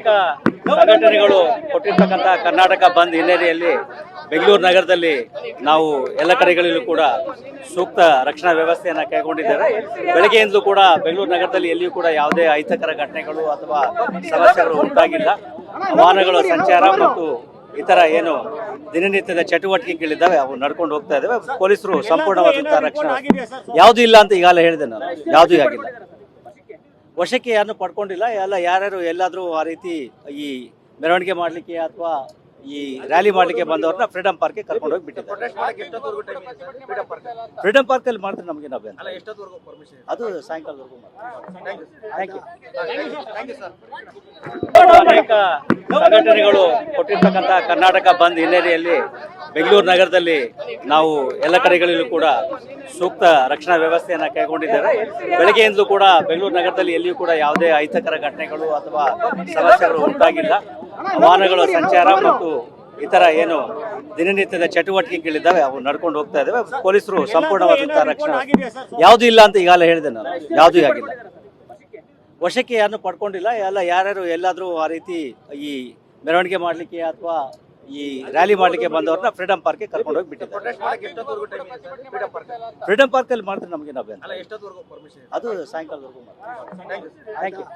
ಅನೇಕ ಸಂಘಟನೆಗಳು ಕೊಟ್ಟಿರ್ತಕ್ಕಂಥ ಕರ್ನಾಟಕ ಬಂದ್ ಹಿನ್ನೆಲೆಯಲ್ಲಿ ಬೆಂಗಳೂರು ನಗರದಲ್ಲಿ ನಾವು ಎಲ್ಲ ಕಡೆಗಳಲ್ಲೂ ಕೂಡ ಸೂಕ್ತ ರಕ್ಷಣಾ ವ್ಯವಸ್ಥೆಯನ್ನು ಕೈಗೊಂಡಿದ್ದೇವೆ. ಬೆಳಗ್ಗೆಯಿಂದಲೂ ಕೂಡ ಬೆಂಗಳೂರು ನಗರದಲ್ಲಿ ಎಲ್ಲಿಯೂ ಕೂಡ ಯಾವುದೇ ಅಹಿತಕರ ಘಟನೆಗಳು ಅಥವಾ ಸಮಸ್ಯೆಗಳು ಉಂಟಾಗಿಲ್ಲ. ವಾಹನಗಳ ಸಂಚಾರ ಮತ್ತು ಇತರ ಏನು ದಿನನಿತ್ಯದ ಚಟುವಟಿಕೆಗಳಿದ್ದಾವೆ, ಅವು ನಡ್ಕೊಂಡು ಹೋಗ್ತಾ ಇದ್ದಾವೆ. ಪೊಲೀಸರು ಸಂಪೂರ್ಣವಾದಂತಹ ರಕ್ಷಣೆ ಯಾವುದೂ ಇಲ್ಲ ಅಂತ ಈಗಾಗಲೇ ಹೇಳಿದೆ ನಾನು. ಯಾವುದೂ ಆಗಿಲ್ಲ. ವಶಕ್ಕೆ ಯಾರನ್ನು ಪಡ್ಕೊಂಡಿಲ್ಲ. ಎಲ್ಲ ಯಾರ್ಯಾರು ಎಲ್ಲಾದರೂ ಆ ರೀತಿ ಈ ಮೆರವಣಿಗೆ ಮಾಡಲಿಕ್ಕೆ ಅಥವಾ ಈ ರ್ಯಾಲಿ ಮಾಡಲಿಕ್ಕೆ ಬಂದವ್ರನ್ನ ಫ್ರೀಡಮ್ ಪಾರ್ಕ್ಗೆ ಕರ್ಕೊಂಡು ಹೋಗಿ ಬಿಟ್ಟಿದ್ದಾರೆ. ಫ್ರೀಡಮ್ ಪಾರ್ಕಲ್ಲಿ ಮಾಡಿದ್ರೆ ನಮಗೆ ನಾವು ಅದು ಸಾಯಂಕಾಲದವರೆಗೂ ಥ್ಯಾಂಕ್ ಯು ಅನೇಕ ಸಂಘಟನೆಗಳು ಕೊಟ್ಟಿರ್ತಕ್ಕಂಥ ಕರ್ನಾಟಕ ಬಂದ್ ಹಿನ್ನೆಲೆಯಲ್ಲಿ ಬೆಂಗಳೂರು ನಗರದಲ್ಲಿ ನಾವು ಎಲ್ಲ ಕಡೆಗಳಲ್ಲೂ ಕೂಡ ಸೂಕ್ತ ರಕ್ಷಣಾ ವ್ಯವಸ್ಥೆಯನ್ನು ಕೈಗೊಂಡಿದ್ದೇವೆ. ಬೆಳಗ್ಗೆಯಿಂದಲೂ ಕೂಡ ಬೆಂಗಳೂರು ನಗರದಲ್ಲಿ ಎಲ್ಲಿಯೂ ಕೂಡ ಯಾವುದೇ ಅಹಿತಕರ ಘಟನೆಗಳು ಅಥವಾ ಸಮಸ್ಯೆಗಳು ಉಂಟಾಗಿಲ್ಲ. ವಾಹನಗಳ ಸಂಚಾರ ಮತ್ತು ಇತರ ಏನು ದಿನನಿತ್ಯದ ಚಟುವಟಿಕೆಗಳಿದ್ದಾವೆ, ಅವು ನಡ್ಕೊಂಡು ಹೋಗ್ತಾ ಇದ್ದಾವೆ. ಪೊಲೀಸರು ಸಂಪೂರ್ಣವಾದಂತಹ ರಕ್ಷಣೆ ಯಾವುದೂ ಇಲ್ಲ ಅಂತ ಈಗಾಗಲೇ ಹೇಳಿದೆ ನಾನು. ಯಾವುದೂ ಆಗಿಲ್ಲ ವಶಕ್ಕೆ ಯಾರನ್ನು ಪಡ್ಕೊಂಡಿಲ್ಲ. ಎಲ್ಲ ಯಾರ್ಯಾರು ಎಲ್ಲಾದರೂ ಆ ರೀತಿ ಈ ಮೆರವಣಿಗೆ ಮಾಡಲಿಕ್ಕೆ ಅಥವಾ ಈ ರ್ಯಾಲಿ ಮಾಡಲಿಕ್ಕೆ ಬಂದವ್ರನ್ನ ಫ್ರೀಡಮ್ ಪಾರ್ಕ್ಗೆ ಕರ್ಕೊಂಡು ಹೋಗಿ ಬಿಟ್ಟಿದ್ದಾರೆ. ಫ್ರೀಡಮ್ ಪಾರ್ಕಲ್ಲಿ ಮಾಡಿದ್ರೆ ನಮಗೆ ನಾವು ಅದು ಸಾಯಂಕಾಲದವರೆಗೂ ಥ್ಯಾಂಕ್ ಯು